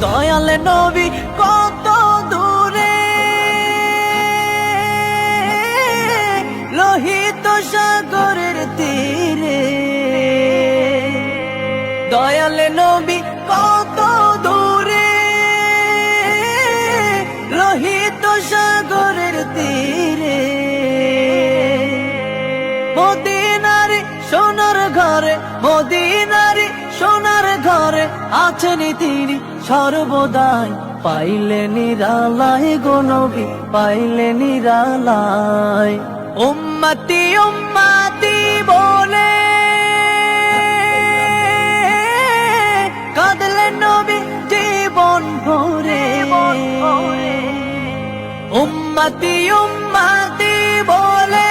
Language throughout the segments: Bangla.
দয়াল নবী কত দূরে। লোহিত সাগরের তীরে। দয়াল নবী কত দূরে। লোহিত সাগরের তীরে। মদিনারে সোনার ঘরে, মদিনারে সোনার ঘরে আছেন তিনি। সর্বদাই পাইলে নিরালায় গো নবী পাইলে নিরালায়। উম্মতি উম্মতি বলে কাঁদলেন নবী জীবন ভরে। উম্মতি উম্মতি বলে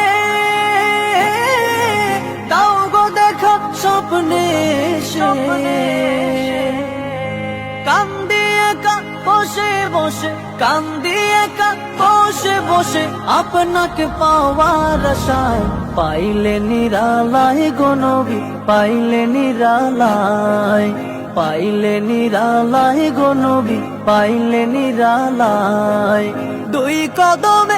স্বপ্নে স্বপ্নে কান্দি একা বসে বসে কান্দি একা বসে বসে, আপনাকে পাওয়ার আশায়। পাইলে নিরালায় গো নবী, পাইলে নিরালায়। পাইলে নিরালায় গো নবী, পাইলে নিরালায়। দুই কদমে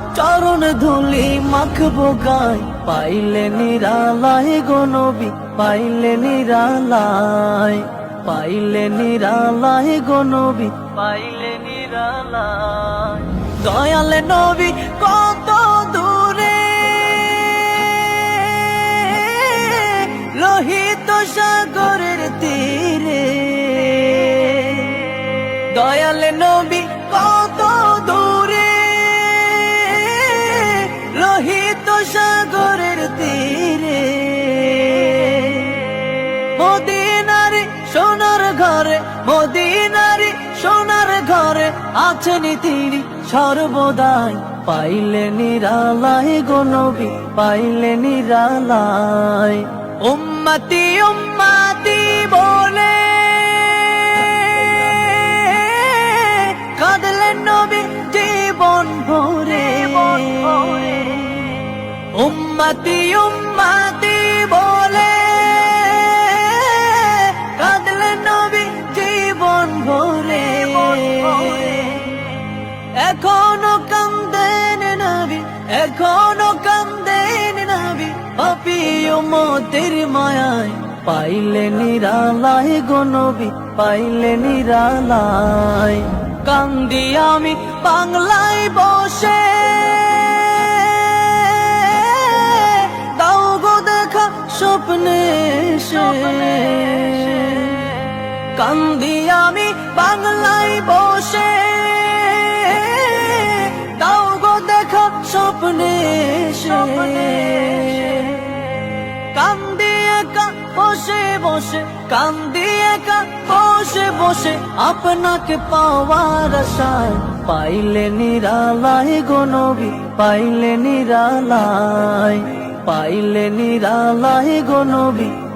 ধুলি মাখবো গায় পাইলে নিরালায় গো নবী, পাইলে নিরালায়। পাইলে নিরালায় গো নবী, পাইলে নিরালায়। দয়াল নবী, কত দূরে? লোহিত সাগরের তীরে। দয়াল নবী সাগরের তীরে। মদিনারে সোনার ঘরে, মদিনারে সোনার ঘরে আছেন তিনি সর্বদাই। পাইলে নিরালায় গো নবী পাইলে নিরালায় উম্মতি উম্মতি উম্মতি বলে কাঁদলেন নবী জীবন ভরে। এখনও কান্দেন নবী, এখনও কান্দেন নবী পাপিও মতের মায়ায় পাইলে নিরালায় গো নবী পাইলে নিরালায়। কান্দি আমি বাংলায় বসে কান্দি আমি বাংলায় বসে। দাও গো দেখা স্বপ্নে কান্দি একা বসে বসে, কান্দি একা বসে বসে, আপনাকে পাওয়ার আশায়। পাইলে নিরালায় গো পাইলে নিরালায়। পাইলে নিরালায় গো